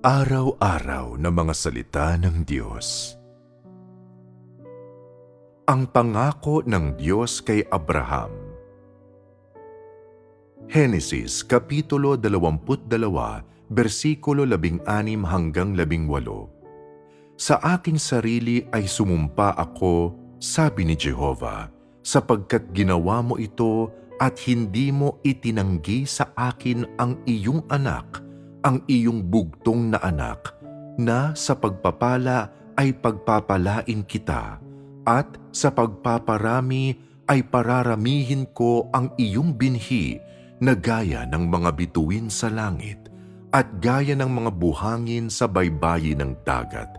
Araw-araw na mga salita ng Diyos. Ang pangako ng Diyos kay Abraham. Henesis Kapitulo 22, versikulo 16 hanggang 18. Sa aking sarili ay sumumpa ako, sabi ni Jehova, sapagkat ginawa mo ito at hindi mo itinanggi sa akin ang iyong anak, ang iyong bugtong na anak, na sa pagpapala ay pagpapalain kita, at sa pagpaparami ay pararamihin ko ang iyong binhi na gaya ng mga bituin sa langit at gaya ng mga buhangin sa baybayin ng dagat.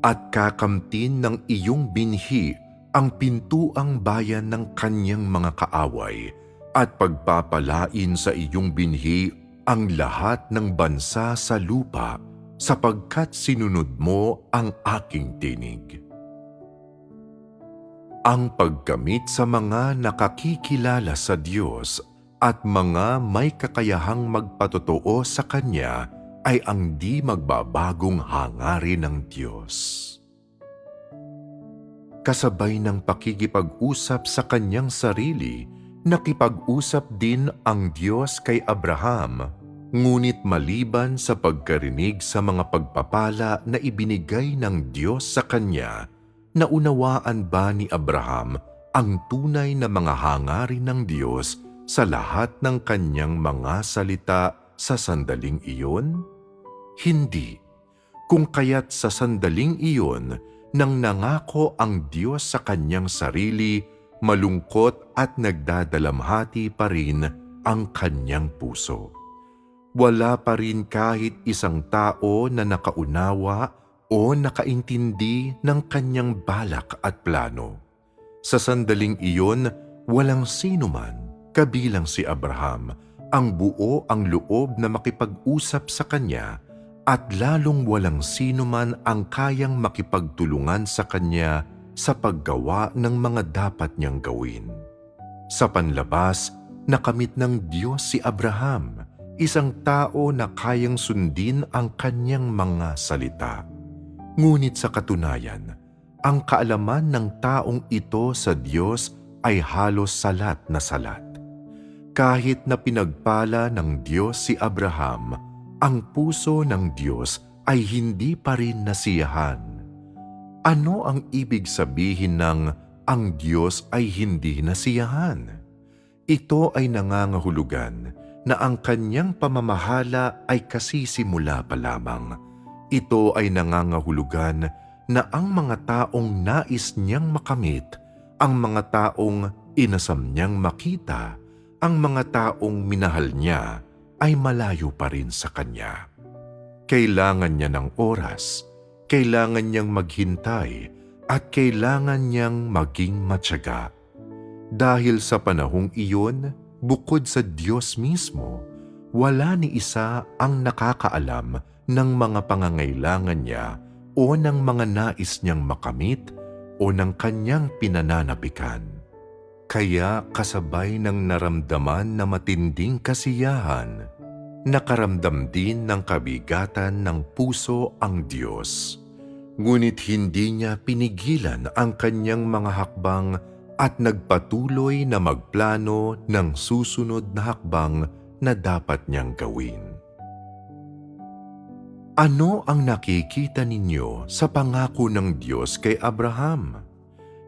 At kakamtin ng iyong binhi ang pintuang bayan ng kanyang mga kaaway at pagpapalain sa iyong binhi ang lahat ng bansa sa lupa sapagkat sinunod mo ang aking tinig. Ang pagkamit sa mga nakakikilala sa Diyos at mga may kakayahang magpatotoo sa Kanya ay ang di magbabagong hangarin ng Diyos. Kasabay ng pakikipag-usap sa kanyang sarili, nakipag-usap din ang Diyos kay Abraham, ngunit maliban sa pagkarinig sa mga pagpapala na ibinigay ng Diyos sa kanya, naunawaan ba ni Abraham ang tunay na mga hangarin ng Diyos sa lahat ng kanyang mga salita sa sandaling iyon? Hindi. Kung kaya't sa sandaling iyon, nang nangako ang Diyos sa kanyang sarili, malungkot at nagdadalamhati pa rin ang kanyang puso. Wala pa rin kahit isang tao na nakaunawa o nakaintindi ng kanyang balak at plano. Sa sandaling iyon, walang sino man, kabilang si Abraham, ang buo ang loob na makipag-usap sa kanya at lalong walang sino man ang kayang makipagtulungan sa kanya sa paggawa ng mga dapat niyang gawin. Sa panlabas, nakamit ng Diyos si Abraham, isang tao na kayang sundin ang kanyang mga salita. Ngunit sa katunayan, ang kaalaman ng taong ito sa Diyos ay halos salat na salat. Kahit na pinagpala ng Diyos si Abraham, ang puso ng Diyos ay hindi pa rin nasiyahan. Ano ang ibig sabihin ng ang Diyos ay hindi nasiyahan? Ito ay nangangahulugan na ang kanyang pamamahala ay kasisimula pa lamang. Ito ay nangangahulugan na ang mga taong nais niyang makamit, ang mga taong inasam niyang makita, ang mga taong minahal niya, ay malayo pa rin sa kanya. Kailangan niya ng oras, kailangan niyang maghintay, at kailangan niyang maging matyaga. Dahil sa panahong iyon, bukod sa Diyos mismo, wala ni isa ang nakakaalam ng mga pangangailangan niya o ng mga nais niyang makamit o ng kanyang pinananabikan. Kaya kasabay ng naramdaman na matinding kasiyahan, nakaramdam din ng kabigatan ng puso ang Diyos. Ngunit hindi niya pinigilan ang kanyang mga hakbang at nagpatuloy na magplano ng susunod na hakbang na dapat niyang gawin. Ano ang nakikita ninyo sa pangako ng Diyos kay Abraham?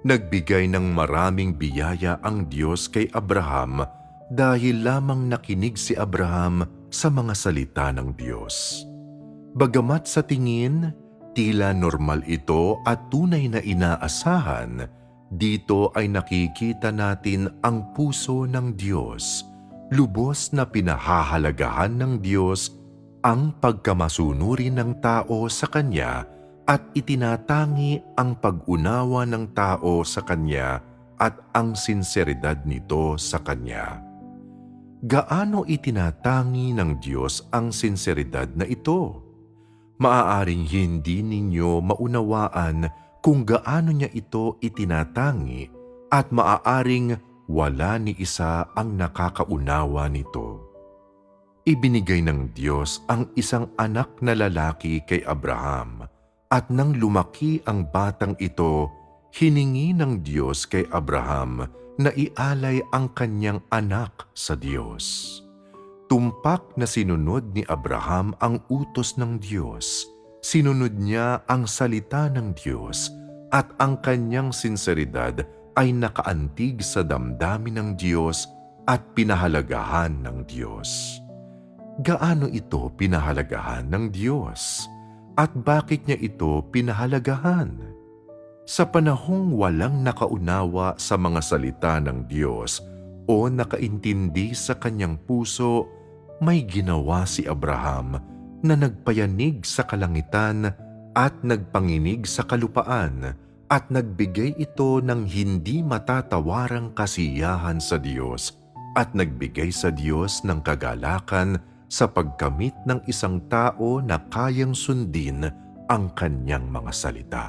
Nagbigay ng maraming biyaya ang Diyos kay Abraham dahil lamang nakinig si Abraham sa mga salita ng Diyos. Bagamat sa tingin, tila normal ito at tunay na inaasahan, dito ay nakikita natin ang puso ng Diyos, lubos na pinahahalagahan ng Diyos ang pagkamasunuri ng tao sa Kanya at itinatangi ang pag-unawa ng tao sa Kanya at ang sinseridad nito sa Kanya. Gaano itinatangi ng Diyos ang sinseridad na ito? Maaaring hindi ninyo maunawaan kung gaano niya ito itinatangi at maaaring wala ni isa ang nakakaunawa nito. Ibinigay ng Diyos ang isang anak na lalaki kay Abraham at nang lumaki ang batang ito, hiningi ng Diyos kay Abraham na ialay ang kanyang anak sa Diyos. Tumpak na sinunod ni Abraham ang utos ng Diyos. Sinunod niya ang salita ng Diyos at ang kanyang sinseridad ay nakaantig sa damdamin ng Diyos at pinahalagahan ng Diyos. Gaano ito pinahalagahan ng Diyos? At bakit niya ito pinahalagahan? Sa panahong walang nakaunawa sa mga salita ng Diyos o nakaintindi sa kanyang puso, may ginawa si Abraham na nagpayanig sa kalangitan at nagpanginig sa kalupaan at nagbigay ito ng hindi matatawarang kasiyahan sa Diyos at nagbigay sa Diyos ng kagalakan sa pagkamit ng isang tao na kayang sundin ang kanyang mga salita.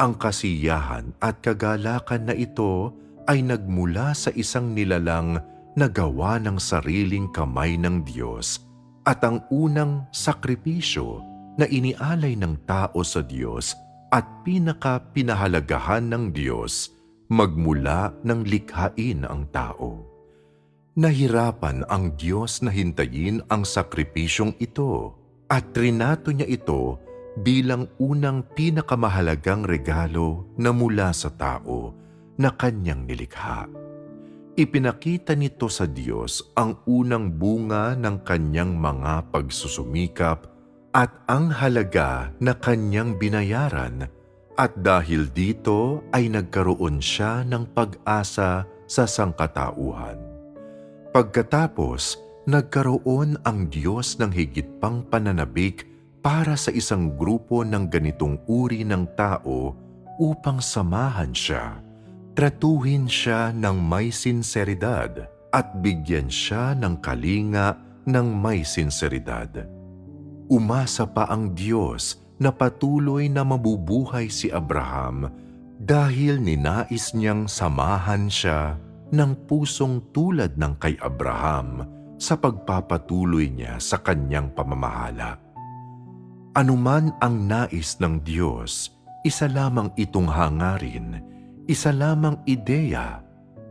Ang kasiyahan at kagalakan na ito ay nagmula sa isang nilalang na gawa ng sariling kamay ng Diyos at ang unang sakripisyo na inialay ng tao sa Diyos at pinaka-pinahalagahan ng Diyos magmula ng likhain ang tao. Nahirapan ang Diyos na hintayin ang sakripisyong ito at trinato niya ito bilang unang pinakamahalagang regalo na mula sa tao na kanyang nilikha. Ipinakita nito sa Diyos ang unang bunga ng kanyang mga pagsusumikap at ang halaga na kanyang binayaran at dahil dito ay nagkaroon siya ng pag-asa sa sangkatauhan. Pagkatapos, nagkaroon ang Diyos ng higit pang pananabik para sa isang grupo ng ganitong uri ng tao upang samahan siya, tratuhin siya ng may sinseridad at bigyan siya ng kalinga ng may sinseridad. Umasa pa ang Diyos na patuloy na mabubuhay si Abraham dahil ninais niyang samahan siya ng pusong tulad ng kay Abraham sa pagpapatuloy niya sa kanyang pamamahala. Anuman ang nais ng Diyos, isa lamang itong hangarin, isa lamang ideya,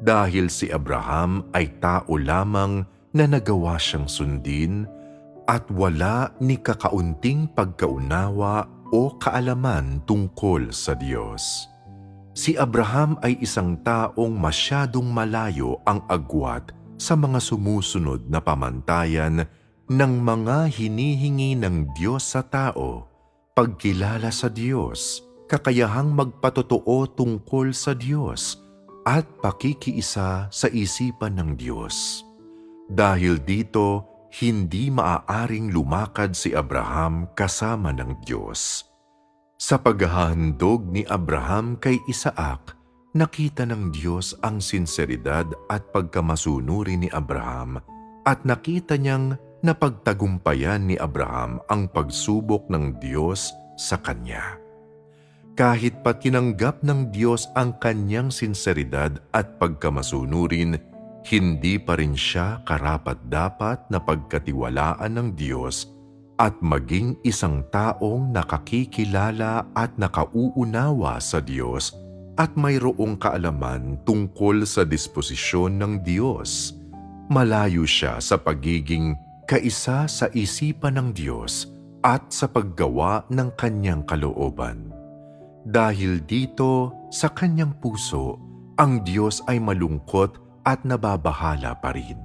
dahil si Abraham ay tao lamang na nagawa siyang sundin at wala ni kakaunting pagkaunawa o kaalaman tungkol sa Diyos. Si Abraham ay isang taong masyadong malayo ang agwat sa mga sumusunod na pamantayan ng mga hinihingi ng Diyos sa tao, pagkilala sa Diyos, kakayahang magpatotoo tungkol sa Diyos, at pakikiisa sa isipan ng Diyos. Dahil dito, hindi maaaring lumakad si Abraham kasama ng Diyos. Sa paghahandog ni Abraham kay Isaac, nakita ng Diyos ang sinseridad at pagkamasunuri ni Abraham at nakita niyang napagtagumpayan ni Abraham ang pagsubok ng Diyos sa kanya. Kahit pa tinanggap ng Diyos ang kanyang sinseridad at pagkamasunurin, hindi pa rin siya karapat-dapat na pagkatiwalaan ng Diyos at maging isang taong nakakikilala at nakauunawa sa Diyos at mayroong kaalaman tungkol sa disposisyon ng Diyos. Malayo siya sa pagiging kaisa sa isipan ng Diyos at sa paggawa ng kanyang kalooban. Dahil dito, sa kanyang puso, ang Diyos ay malungkot at nababahala pa rin.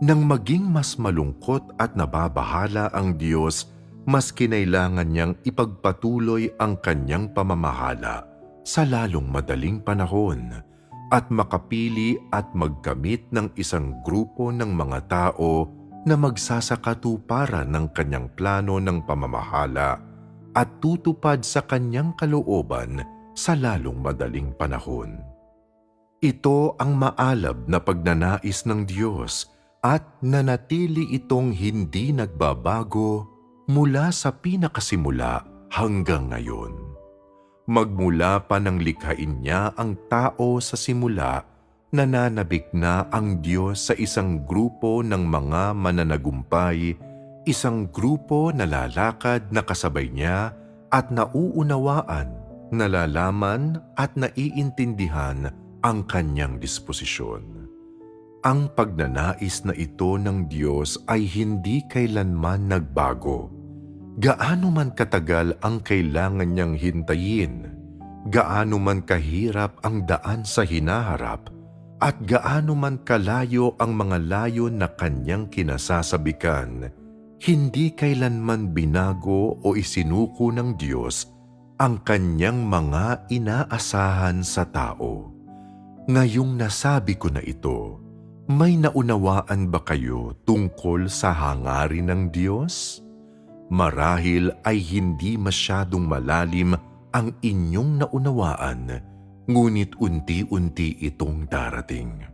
Nang maging mas malungkot at nababahala ang Diyos, mas kinailangan niyang ipagpatuloy ang kanyang pamamahala sa lalong madaling panahon at makapili at magkamit ng isang grupo ng mga tao na magsasakatuparan ng kanyang plano ng pamamahala at tutupad sa kanyang kalooban sa lalong madaling panahon. Ito ang maalab na pagnanais ng Diyos at nanatili itong hindi nagbabago mula sa pinakasimula hanggang ngayon. Magmula pa ng likhain niya ang tao sa simula, nananabik na ang Diyos sa isang grupo ng mga mananagumpay, isang grupo na lalakad na kasabay niya at nauunawaan, nalalaman at naiintindihan ang kanyang disposisyon. Ang pagnanais na ito ng Diyos ay hindi kailanman nagbago. Gaano man katagal ang kailangan niyang hintayin, gaano man kahirap ang daan sa hinaharap, at gaano man kalayo ang mga layo na kanyang kinasasabikan, hindi kailanman binago o isinuko ng Diyos ang kanyang mga inaasahan sa tao. Ngayong nasabi ko na ito, may naunawaan ba kayo tungkol sa hangarin ng Diyos? Marahil ay hindi masyadong malalim ang inyong naunawaan, ngunit unti-unti itong darating.